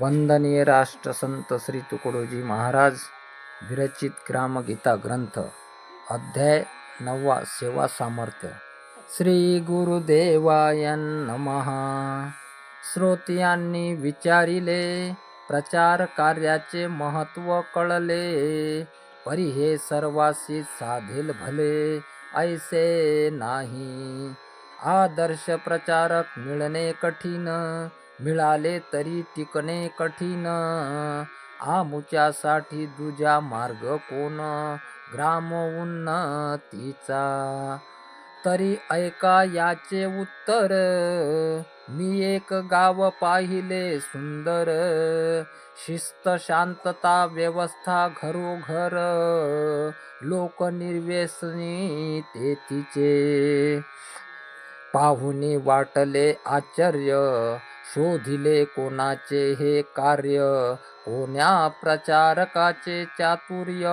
वंदनीय राष्ट्रसंत श्री तुकडोजी महाराज विरचित ग्रामगीता ग्रंथ अध्याय नववा सेवा सामर्थ्य. श्री गुरुदेवाय नमः. श्रोत्यांनी विचारिले प्रचार कार्याचे महत्त्व कळले परी हे सर्वासी साधेल भले ऐसे नाही. आदर्श प्रचारक मिळणे कठीण मिळाले तरी टिकणे कठीण. आमुच्यासाठी दुजा मार्ग कोण? ग्राम उन्नतीचा. तरी ऐका याचे उत्तर. मी एक गाव पाहिले सुंदर. शिस्त शांतता व्यवस्था घरोघर. लोक निर्व्यसनी तेथीचे. पाहुनी वाटले आश्चर्य. शोधिले कोणाचे हे कार्य? कोण्या प्रचारकाचे चातुर्य?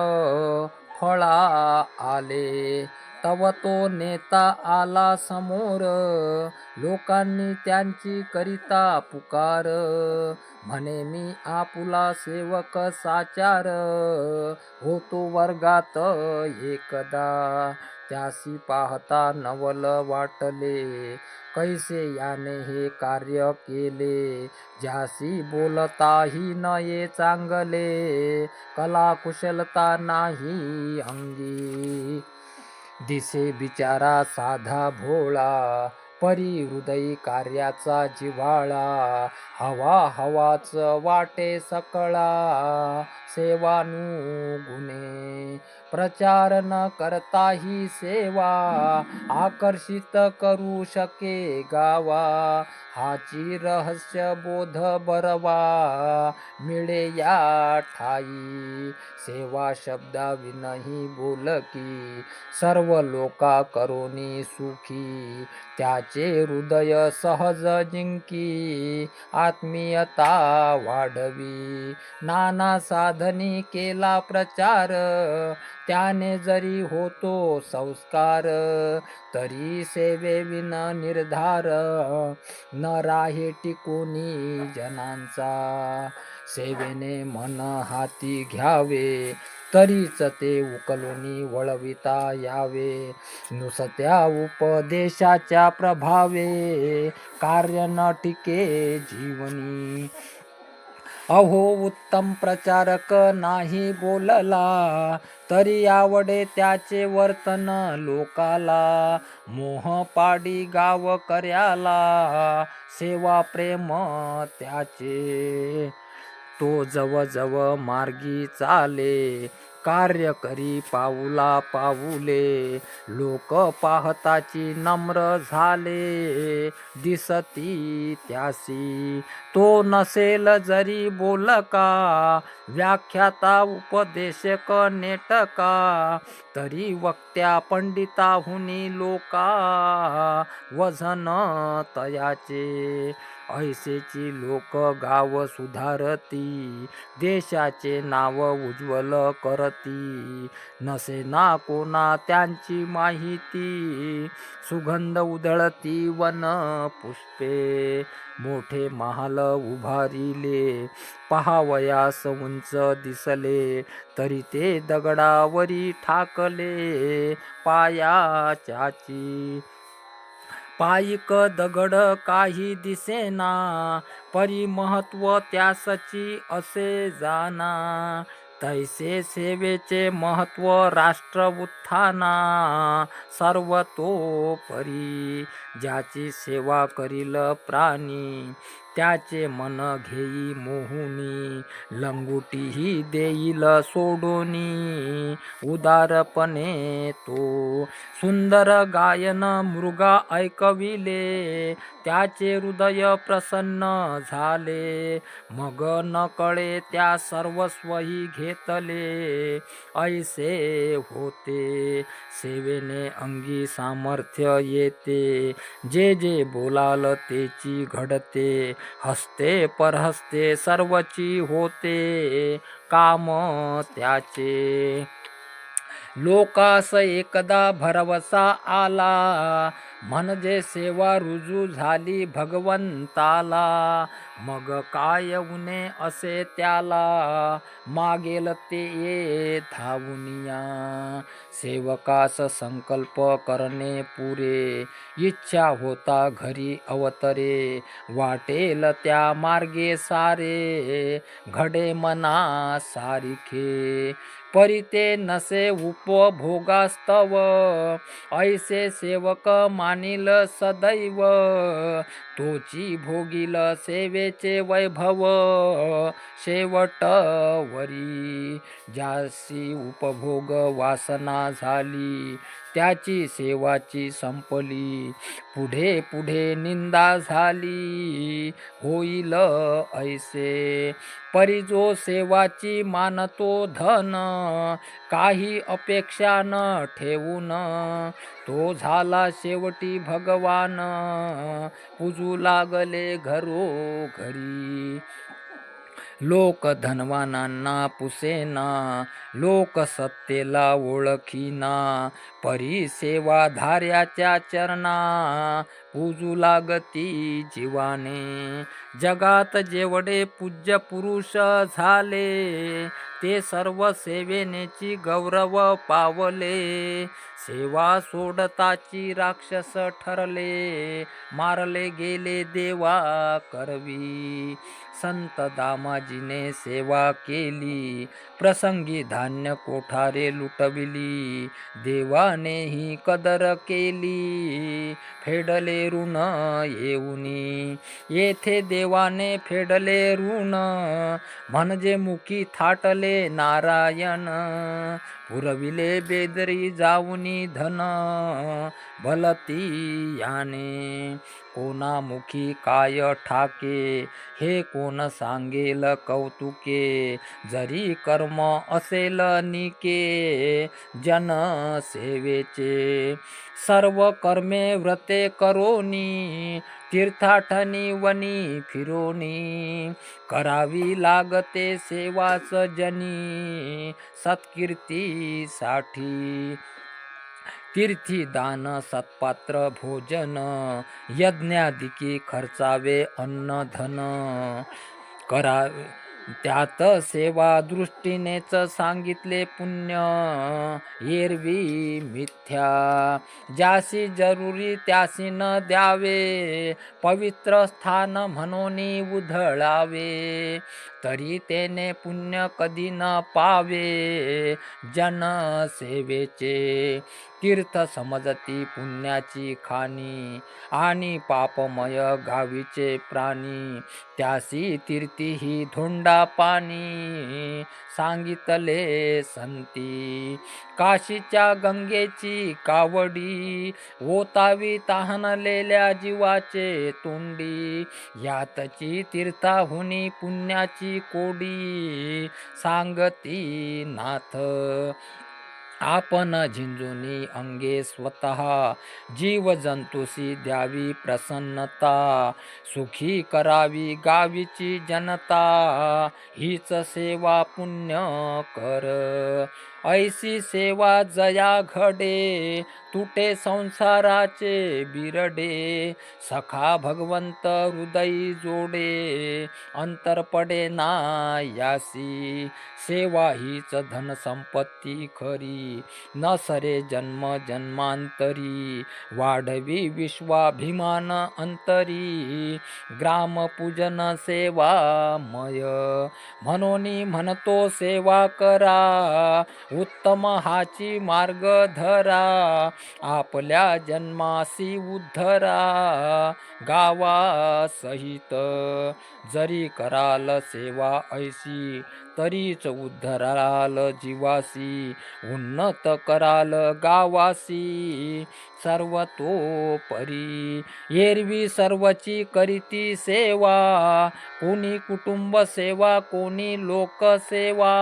फळा आले. तव तो नेता आला समोर. लोकांनी त्यांची करिता पुकार. म्हणे मी आपुला सेवक साचार. होतो वर्गात एकदा. त्यासी पाहता नवल वाटले. कैसे याने हे कार्य केले? ज्यासी बोलताही नये चांगले. कला कुशलता नाही अंगी. दिसे बिचारा साधा भोळा. परी हृदयी कार्याचा जिव्हाळा हवा हवाच वाटे सकळा सेवानुगुणे. प्रचार न करता ही सेवा आकर्षित करू शके गावा. हाची रहस्य बोध बरवा मिळे या ठाई. सेवा शब्दाविनही बोलकी सर्व लोका करोनी सुखी. त्याचे हृदय सहज जिंकी आत्मीयता वाढवी. नाना साधनी केला प्रचार त्याने जरी होतो संस्कार तरी सेवेविना निर्धार न राही टिकूनी जनांचा. सेवेने मन हाती घ्यावे तरीच ते उकलोनी वळविता यावे. नुसत्या उपदेशाच्या प्रभावे कार्य न टिके जीवनी. अहो उत्तम प्रचारक नाही बोलला तरी आवडे त्याचे वर्तन लोकाला. मोह पाडी गाव कर्याला सेवा प्रेम त्याचे. तो जवळजवळ मार्गी चाले. कार्य करी पाऊला पाऊले. लोक पाहताची नम्र झाले. दिसती त्यासी. तो नसेल जरी बोलका व्याख्याता उपदेशक नेटका तरी वक्त्या पंडिताहुनी लोका वजन तयाचे. ऐसेची लोक गाव सुधारती देशाचे नाव उज्ज्वल करती. नसे ना कोणा त्यांची माहिती सुगंध उधळती वन पुष्पे. मोठे महाल उभारिले पहावयास उंच दिसले तरी ते दगडावरी ठाकले पायाच्याची पायिक दगड काही दिसेना परी महत्त्व त्यासची असे जाना. तैसे सेवेचे महत्त्व राष्ट्र उत्थाना सर्वतोपरी ज्याची सेवा करील प्राणी. त्याचे मन घेई मोहुनी लंगुटीही देईल सोडोनी. उदारपणे तो सुंदर गायन मृगा ऐकविले त्याचे हृदय प्रसन्न झाले. मग न कळे त्या सर्वस्वही घेतले. ऐसे होते सेवेने अंगी सामर्थ्य येते. जे जे बोलाल तेची घडते. हस्ते परहस्ते सर्वची होते काम त्याचे. लोकास एकदा भरवसा आला म्हणजे सेवा रुजू झाली भगवंताला. मग काय उणे असे त्याला? मागेल ते ये धावुनिया. सेवकास संकल्प करणे पुरे. इच्छा होता घरी अवतरे. वाटेल त्या मार्गे सारे. घडे मना सारिखे. परिते नसे उपभोगास्तव. ऐसे सेवक मानिल सदैव. तोची भोगिल त्याचे वैभव शेवट वरी ज्यासी उपभोग वासना झाली त्याची सेवाची संपली. पुढे पुढे निंदा झाली होईल ऐसे. परी जो सेवाची मानतो धन काही अपेक्षा न ठेवून तो झाला शेवटी भगवान. पूजू लागले घरो घरी लोक धनवानांना पुसेना लोक सत्तेला ओळखीना परी सेवा धार्याच्या चरणा पूजू लागती जीवाने. जगात जेवढे पूज्य पुरुष झाले ते सर्व सेवेनेची गौरव पावले. सेवा सोडताची राक्षस ठरले मारले गेले देवा करवी. संत दामाजीने सेवा केली प्रसंगी धान्य कोठारे लुटविली देवानेही कदर केली. फेडले ऋण येऊनी येथे देवाने फेडले ऋण. म्हणजे मुखी थाटले नारायण पुरविले बेदरी जाऊनी धन भलती याने कोणामुखी काय ठाके? हे कोण सांगेल कौतुके? जरी कर्म असेल निके जनसेवेचे सर्व कर्मे व्रते करोनी तीर्थाठनी वनी फिरोनी. करावी लागते सेवाच जनी सत्कीर्तीसाठी तीर्थी दान सत्पात्र भोजन यज्ञादिकी खर्चावे अन्न धन. करावे त्यात सेवा दृष्टीनेच सांगितले पुण्य. एरवी मिथ्या. ज्यासी जरुरी त्यासी न द्यावे. पवित्र स्थान म्हणून उधळावे. तरी तेने पुण्य कधी न पावे. जन सेवेचे तीर्थ समजती पुण्याची खाणी आणि पापमय गावीचे प्राणी. त्यासी तीर्थी ही धोंडा पाणी सांगितले संती. काशीच्या गंगेची कावडी ओतावी तहानलेल्या जीवाचे तोंडी. यातची तीर्थाहुनी पुण्याची कोडी सांगती नाथ. आपण झिंजुनी अंगे स्वतः जीव जंतुशी द्यावी प्रसन्नता. सुखी करावी गावीची जनता हीच सेवा पुण्य कर. ऐसी सेवा जया घडे तुटे संसाराचे बिरडे. सखा भगवंत हृदयी जोडे अंतर पडे ना यासी सेवा हीच धन संपत्ती खरी न सरे जन्म जन्मांतरी. वाढवी विश्वाभिमान अंतरी ग्रामपूजन सेवामय. म्हणून म्हणतो सेवा करा उत्तम हाची मार्ग धरा आपल्या जन्मासी उद्धरा. गावा सहित जरी कराल सेवा ऐशी तरीच उद्धराल जीवासी. उन्नत कराल गावासी सर्वतोपरी. एरवी सर्वची करीती सेवा कोणी कुटुंब सेवा कोणी लोकसेवा.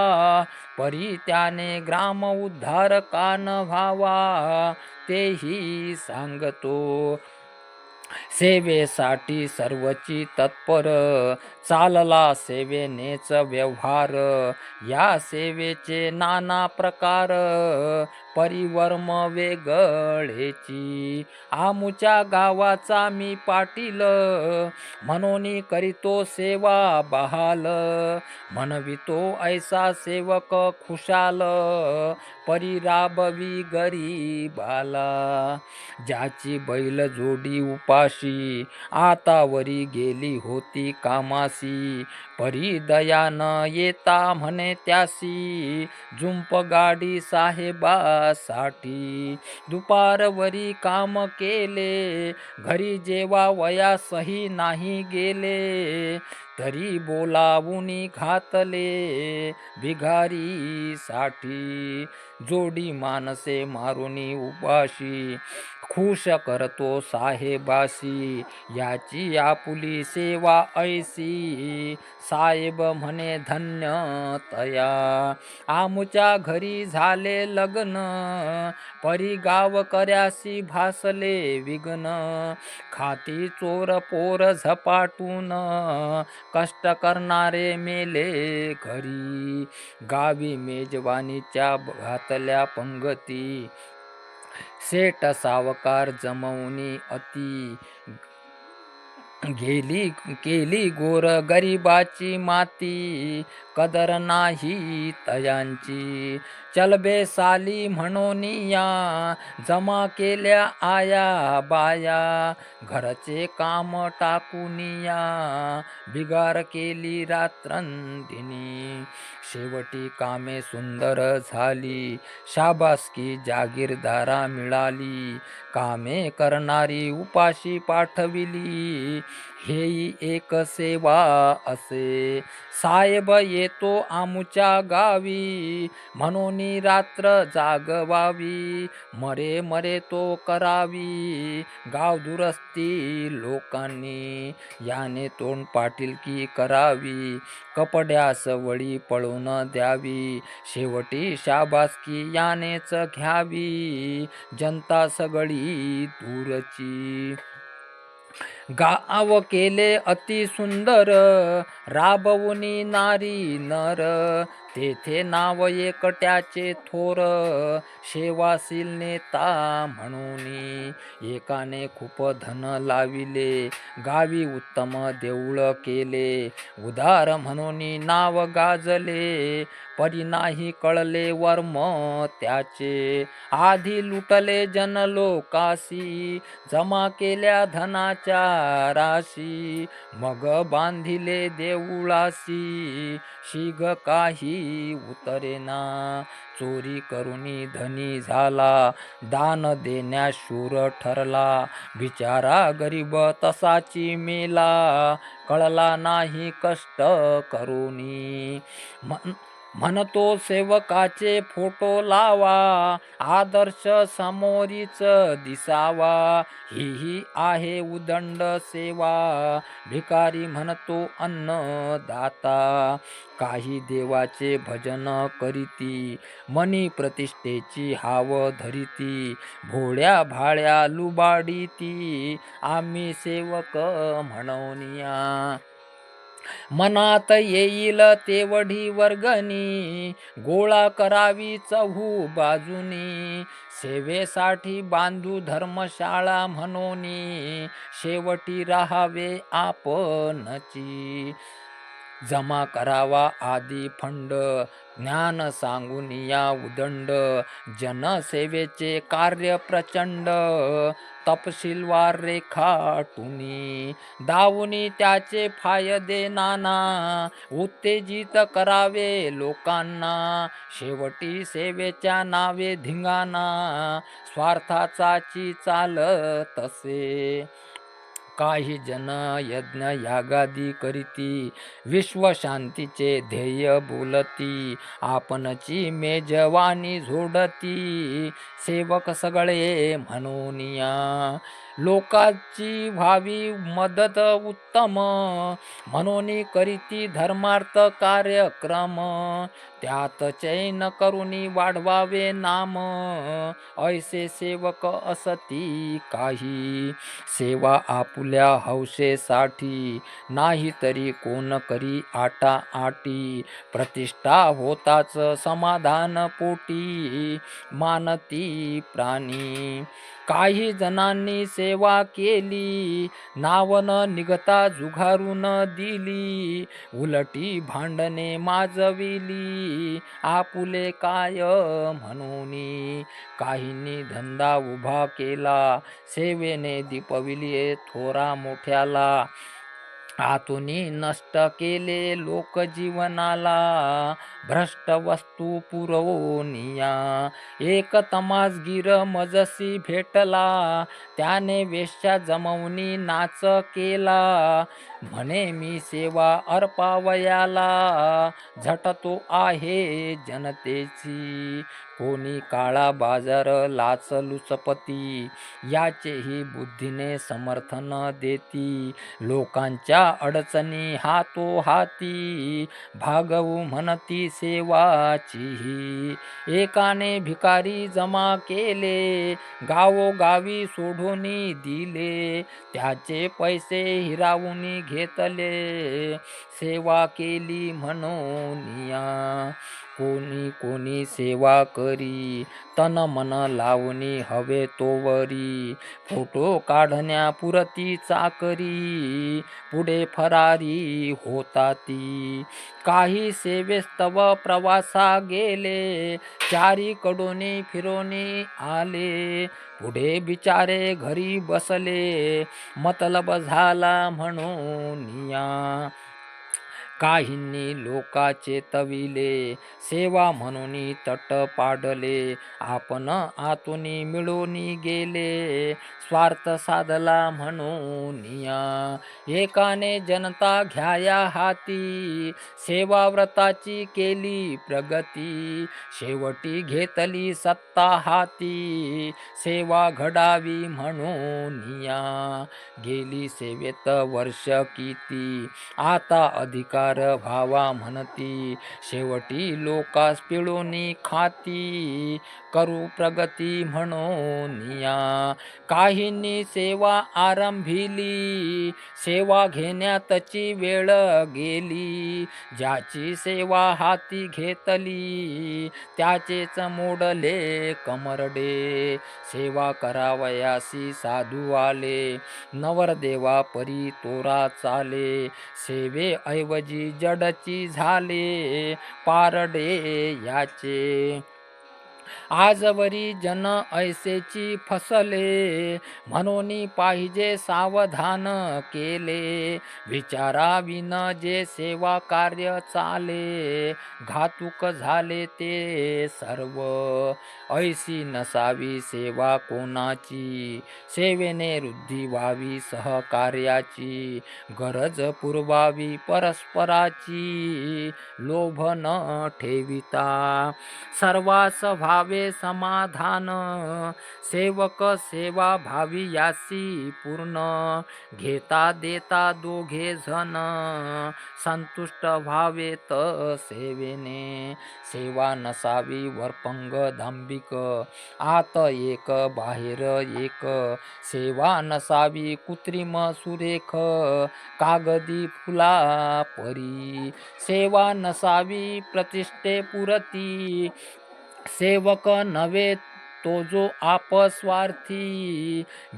परी त्याने ग्राम उद्धार कान व्हावा तेही सांगतो. सेवेसाठी सर्वची तत्पर चालला सेवेनेच व्यवहार या सेवेचे नाना प्रकार परिवर्म वेगळेची. आमुच्या गावाचा मी पाटील म्हणून करीतो सेवा बहाल. म्हणवितो ऐसा सेवक खुशाल परिराबवी गरीबाला. ज्याची बैल जोडी उपाशी आतावरी गेली होती कामा कामासी परी दया न येता म्हणे त्यासी झुंप गाडी साहेबासाठी दुपारवरी काम केले घरी जेवा वयासही नाही गेले तरी बोलावूनी घातले भिगारीसाठी जोडी माणसे मारुनी उपाशी खुश करतो साहेबाशी. याची आपुली सेवा ऐसी. साहेब म्हणे धन्य तया. आमच्या घरी झाले लग्न. परी गाव कर्यासी भासले विघ्न. खाती चोर पोर झपाटून. कष्ट करणारे मेले घरी. गावी मेजवानीच्या घातल्या पंगती. सेट सावकार जमवणी अति गेली केली गोर गरिबाची माती. कदर नाही तयांची. चलबे साली म्हणून या जमा केल्या आया बाया. घरचे काम टाकून या बिगार केली रात्रंदिनी. शेवटी कामे सुंदर झाली. शाबासकी जागीरदारा मिळाली. कामे करणारी उपाशी पाठविली. हेही एक सेवा असे. साहेब येतो आमुच्या गावी. म्हणून रात्र जागवावी. मरे मरे तो करावी. गाव दुरस्ती लोकांनी. याने तोंड पाटीलकी करावी. कपड्यास वळी पळून द्यावी. शेवटी शाबासकी यानेच घ्यावी. जनता सगळी दूरची. गाव केले अति सुंदर. राबवुनी नारी नर. तेथे नाव एकट्याचे थोर सेवासील नेता म्हणून एकाने खूप धन लाविले गावी उत्तम देऊळ केले. उदार म्हणून नाव गाजले परी नाही कळले वर्म त्याचे. आधी लुटले जन लोकासी जमा केल्या धनाच्या राशी. मग बांधिले देऊळासी शिग काही उतरेना. चोरी करुनी धनी झाला. दान देण्यास शूर ठरला. बिचारा गरीब तसाची मेला. कळला नाही कष्ट करुनी. मन म्हणतो सेवकाचे फोटो लावा आदर्श समोरीच दिसावा. ही ही आहे उदंड सेवा भिकारी म्हणतो अन्नदाता. काही देवाचे भजन करीती मनी प्रतिष्ठेची हाव धरिती. भोळ्या भाळ्या लुबाडीती आम्ही सेवक म्हणवनिया. मनात येईल तेवढी वर्गणी गोळा करावी चहू बाजूनी. सेवेसाठी बांधू धर्मशाळा म्हणून शेवटी राहावे आपणची. जमा करावा आदी फंड. ज्ञान सांगून या उदंड. जनसेवेचे कार्य प्रचंड. तपशीलवार रेखाटुनी दावुनी त्याचे फायदे नाना. उत्तेजित करावे लोकांना. शेवटी सेवेच्या नावे धिंगाणा. स्वार्थाचाची चाल तसे. काही जन यज्ञ यागादी करीती. विश्वशांतीचे ध्येय बोलती. आपणची मेजवानी झोडती. सेवक सगळे म्हणून या लोकाची व्हावी मदत उत्तम. म्हणून करीती धर्मार्थ कार्यक्रम. त्यात चैन करुणी वाढवावे नाम. ऐसे सेवक असती काही. सेवा आपल्या हौसेसाठी नाही तरी कोण करी आटा आटी. प्रतिष्ठा होताच समाधान पोटी. मानती प्राणी. काही जणांनी सेवा केली नावन निघता जुगारून दिली उलटी भांडणे माजविली आपुले काय म्हणून? काहींनी धंदा उभा केला सेवेने दीपविले थोरा मोठ्याला हातून नष्ट केले लोकजीवनाला भ्रष्ट वस्तू पुरवनिया एक तमासगीर मजसी भेटला त्याने वेश्या जमवणी नाच केला. म्हणे मी सेवा अर्पावयाला झटतो आहे जनतेची. कोणी काळा बाजार लाचलुचपती याचेही बुद्धीने समर्थन देती. लोकांच्या अडचणी हातो हाती भागवू म्हणती सेवाचीही. एकाने भिकारी जमा केले गावोगावी सोडून दिले. त्याचे पैसे हिरावून घेतले. सेवा केली म्हणून या. कोणी कोणी सेवा करी. तन मन लावणी हवे तोवरी. फोटो काढण्यापुरती चाकरी. पुढे फरारी होता ती काही सेवेस्तव प्रवासा गेले. चारीकडून फिरोनी आले. पुढे बिचारे घरी बसले. मतलब झाला म्हणून या. काहींनी लोकाचे तविले सेवा म्हणून तट पाडले. आपण आतून मिळून गेले स्वार्थ साधला म्हणून एकाने जनता घ्याया हाती सेवा व्रताची केली प्रगती. शेवटी घेतली सत्ता हाती सेवा घडावी म्हणून गेली सेवेत वर्ष किती आता अधिकार भावा म्हणती. शेवटी लोकास पिळोनी खाती. करू प्रगती म्हणून काहींनी सेवा आरंभिली. सेवा घेण्यातची वेळ गेली. ज्याची सेवा हाती घेतली त्याचेच मोडले कमरडे. सेवा करावयासी साधू आले. नवरदेवा परी तोरा चाले. सेवे ऐवजी जडची झाले पारडे याचे. आजवरी जन ऐसेची फसले म्हणून पाहिजे सावधान केले. विचाराविन जे सेवा कार्य चाले घातुक झाले ते सर्व. ऐसी नसावी सेवा कोणाची? सेवेने वृद्धी व्हावी सहकार्याची. गरज पुरवावी परस्पराची. लोभ न ठेविता. सर्वास भावे समाधान। सेवक सेवा भावी यासी पूर्ण। घेता देता दोघे जण। संतुष्ट व्हावे सेवेने। सेवा नसावी वरपंग धांबिक आत एक बाहेर एक। सेवा नसावी कृत्रिम सुरेख। कागदी फुला परी सेवा नसावी प्रतिष्ठे पुरती। सेवक नव्हे तो जो आपस्वार्थी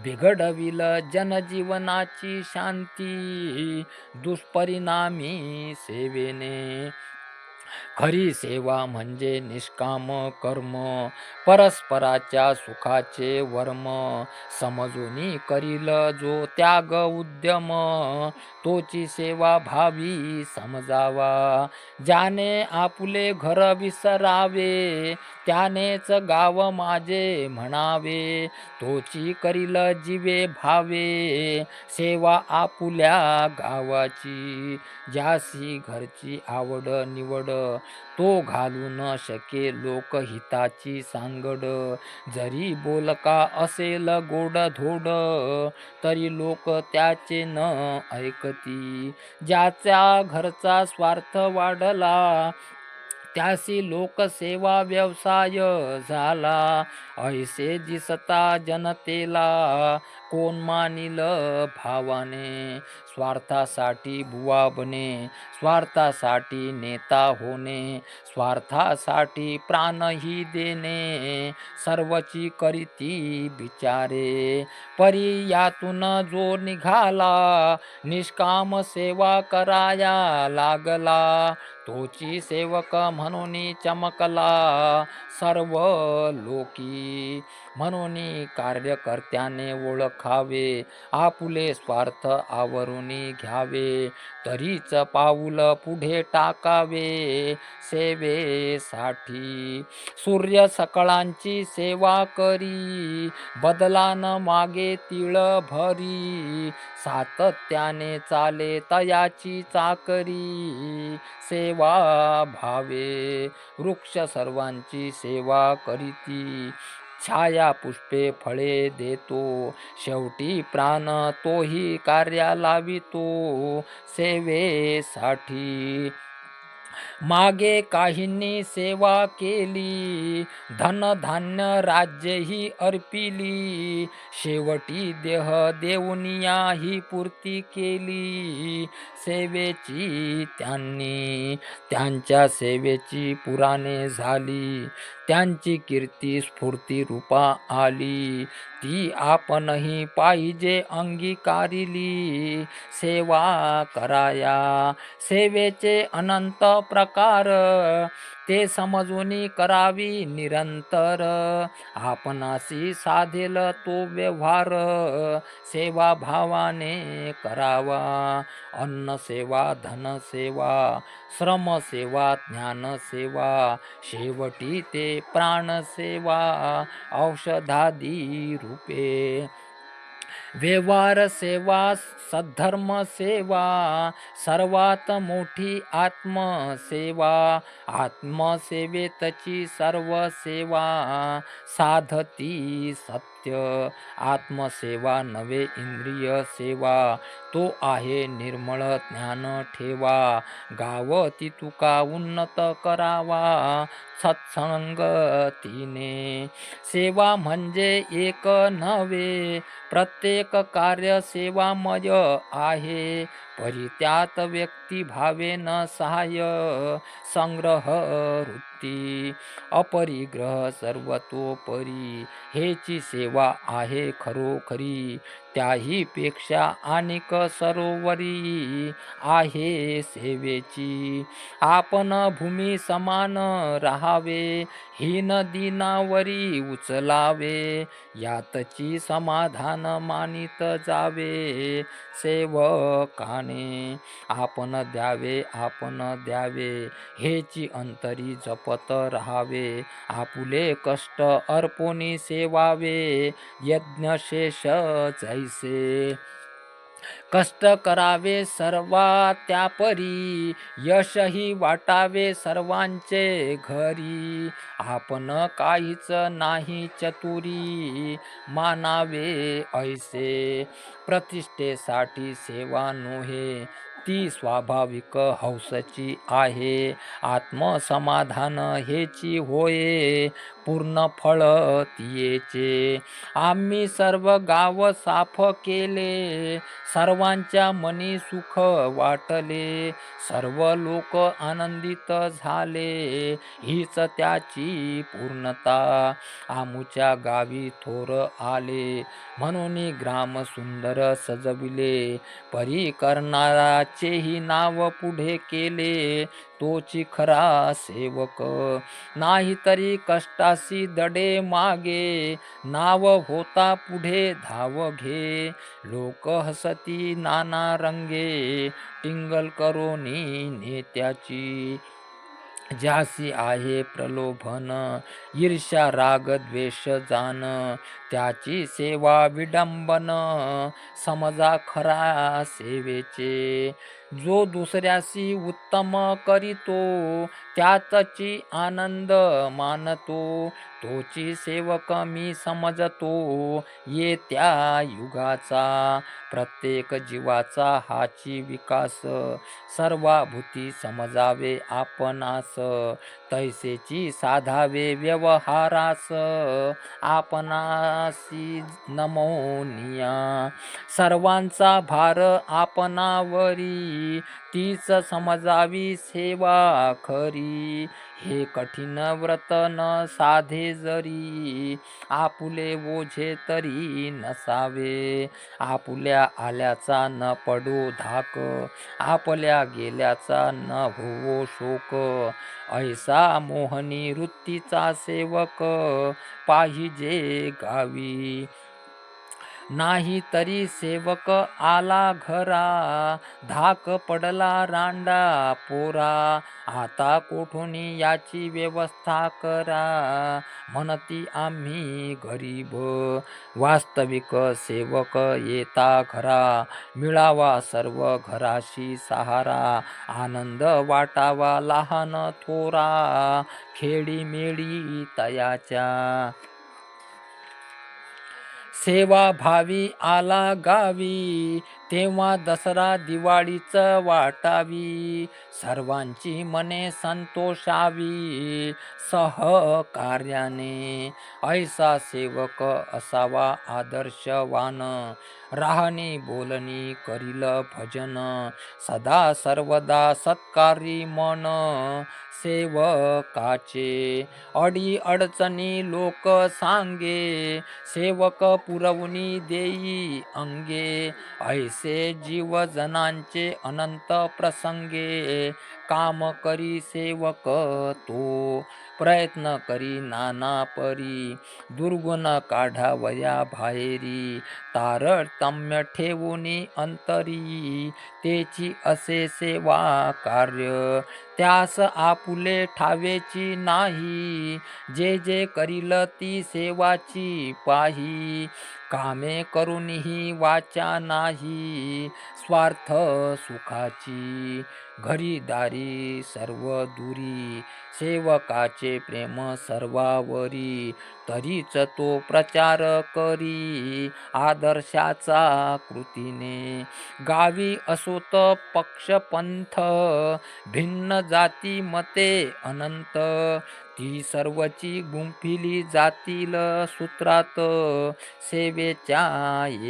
बिघडविल जनजीवनाची शांती दुष्परिणामी सेवेने खरी सेवा म्हणजे निष्काम कर्म परस्पराच्या सुखाचे वर्म. समजूनी करील जो त्याग उद्यम तोची सेवा भावी समजावा. ज्याने आपुले घर विसरावे त्यानेच गाव माझे म्हणावे. तोची करील जीवे भावे सेवा आपुल्या गावाची. ज्यासी घरची आवड निवड तो घालू न शके लोकहिताची सांगड. जरी बोलका असेल गोड धोड तरी लोक त्याचे न ऐकती. ज्याचा घरचा स्वार्थ वाढला त्यासी लोकसेवा व्यवसाय झाला. ऐसे दिसता जनतेला कोण मानिल भावाने? स्वार्थासाठी बुवा बने स्वार्थासाठी नेता होणे स्वार्थासाठी प्राणही देणे सर्वची करीती बिचारे. परी यातून जो निघाला निष्काम सेवा कराया लागला तोची सेवक म्हणून चमकला. सर्व लोकी म्हणून कार्यकर्त्याने ओळखावे. आपुले स्वार्थ आवरून घ्यावे. तरीच पाऊल पुढे टाकावे. सेवेसाठी सूर्य सकळांची सेवा करी. बदलान मागे तिळ भरी. सातत्याने चाले तयाची चाकरी. सेवा भावे. वृक्ष सर्वांची सेवा करीती. छाया पुष्पे फळे देतो. शेवटी प्राण तोही कार्या लावितो. सेवेसाठी मागे काहींनी सेवा केली धनधान्य राज्यही अर्पिली. शेवटी देह देऊनिया ही पूर्ती केली. सेवेची त्यांनी त्यांच्या सेवेची पुराणे झाली. त्यांची कीर्ती स्फूर्ती रूपा आली. ती आपणही पाहिजे अंगीकारिली. सेवा कराया सेवेचे अनंत प्रकार ते समजूनी करावी निरंतर. आपणाशी साधेल तो व्यवहार सेवा भावाने करावा. अन्न सेवा धन सेवा श्रम सेवा ज्ञान सेवा शेवटी ते प्राणसेवा औषधादी रूपे. व्यवहार सेवा सद्धर्म सेवा सर्वात मोठी आत्मसेवा. आत्मसेवेतची सर्व सेवा साधती सत्य आत्मसेवा नवे इंद्रिय सेवा तो आहे निर्मळ ज्ञान ठेवा. गावती तुका उन्नत करावा सत्संगतीने सेवा म्हणजे एक नव्हे प्रत्येक कार्य सेवामय आहे. परित्यात व्यक्ती भावेन सहाय्य संग्रह वृत्ती अपरिग्रह सर्वतोपरी हेची सेवा आहे खरोखरी. त्याही पेक्षा अनेक सरोवरी आहे सेवेची. आपण भूमी समान राहावे ही नदीनावरी उचलावे यातची समाधान मानित जावे सेवकाने. आपण द्यावे आपण द्यावे हेची अंतरी जपत राहावे. आपुले कष्ट अर्पोनी सेवावे यज्ञशेष जैसे कष्ट करावे सर्वा त्यापरी यशही वाटावे सर्वांचे घरी. आपण काहीच नाही चतुरी मानावे ऐसे. प्रतिष्ठेसाठी सेवा नोहे ती स्वाभाविक हौसची आहे. आत्मसमाधान हेची होये पूर्ण फळ तियेचे. आम्ही सर्व गाव साफ केले सर्वांच्या मनी सुख वाटले. सर्व लोक आनंदित झाले हीच त्याची पूर्णता. आमुच्या गावी थोर आले म्हणून ग्राम सुंदर सजविले. परी त्याचेही नाव पुढे केले. तोची खरा सेवक. नाहीतरी कष्टासी दडे मागे. नाव होता पुढे धाव घे. लोक हसती नाना रंगे. टिंगल करोनी नेत्याची. ज्यासी आहे प्रलोभन ईर्ष्या राग द्वेष जाण त्याची सेवा विडंबन समजा खरा सेवेचे. जो दुसऱ्याशी उत्तम करीतो त्यातची आनंद मानतो. तोची सेवक मी समजतो. येत्या युगाचा प्रत्येक जीवाचा हाची विकास. सर्वाभूती समजावे आपणास. तैसेची साधावे व्यवहारास. आपणासी नमोनिया सर्वांचा भार आपणावरी. तीच समजावी सेवा खरी. हे कठीण व्रत न साधे जरी आपुले ओझे तरी नसावे. आपुल्या आल्याचा न पडो धाक आपल्या गेल्याचा न होवो शोक. ऐसा मोहनी वृत्तीचा सेवक पाहिजे गावी. नाही तरी सेवक आला घरा धाक पडला रांडा पोरा. आता कोठून याची व्यवस्था करा? म्हणती आम्ही गरीब. वास्तविक सेवक येता घरा. मिळावा सर्व घराशी सहारा. आनंद वाटावा लहान थोरा. खेडी मेळी तयाच्या सेवा भावी आला गावी. तेव्हा दसरा दिवाळीच वाटावी. सर्वांची मने संतोषावी. सहकार्याने ऐसा सेवक असावा आदर्शवान. राहणी बोलणी करील भजन. सदा सर्वदा सत्कारी मन. सेवकाचे अडी अडचणी लोक सांगे. सेवक पुरवणी देई अंगे. ऐस जीवजनांचे अनंत प्रसंगे काम करी सेवक तो. प्रयत्न करी नाना परी. दुर्गुण काढावया बाहेरी. तारतम्य ठेवूनी अंतरी. तेची असे सेवा कार्य. त्यास आपुले ठावेची नाही. जे जे करील ती सेवाची पाही. कामे करूनही वाचा नाही. स्वार्थ सुखाची. घरी दारी सर्व दुरी सेवकाचे प्रेम सर्वावरी तरीच तो प्रचार करी आदर्शाचा कृतीने. गावी असोत पक्षपंथ भिन्न जाती मते अनंत ती सर्वची गुंफिली जातील सूत्रात सेवेच्या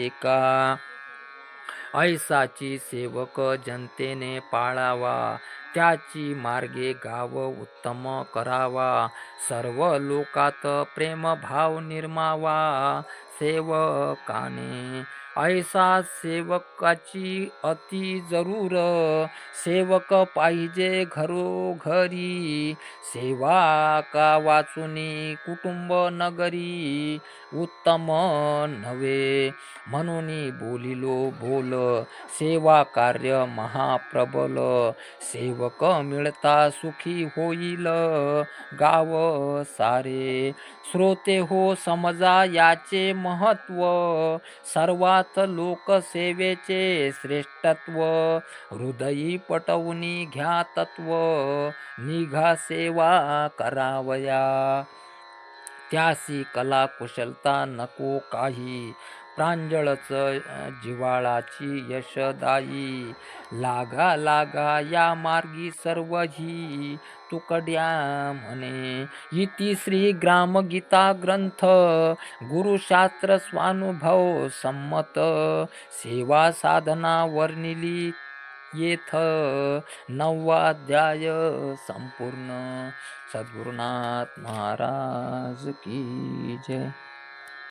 एका ऐसाची सेवक जनतेने पाळावा. त्याची मार्गे गाव उत्तम करावा. सर्व लोकात प्रेमभाव निर्मावा. सेवकाने ऐसा सेवकाची अति जरूर सेवक पाहिजे घरोघरी. सेवा का वाचुनी कुटुंब नगरी. उत्तम नव्हे. म्हणून बोलिलो बोल. सेवा कार्य महाप्रबल. सेवक मिळता सुखी होईल. गाव सारे. श्रोते हो समजा याचे महत्त्व. सर्वात लोकसेवेचे श्रेष्ठत्व. हृदयी पटवणी घ्या तत्व. निघा सेवा करावया. त्यासी कला कुशलता नको काही. प्रांजळच जिवाळाची यशदायी. लागा लागा या मार्गी सर्वही. तुकड्या म्हणे इति श्री ग्रामगीता ग्रंथ. गुरुशास्त्र स्वानुभव संमत. सेवा साधना वर्णिली येथ नववाध्याय संपूर्ण. सद्गुरुनाथ महाराज की जय.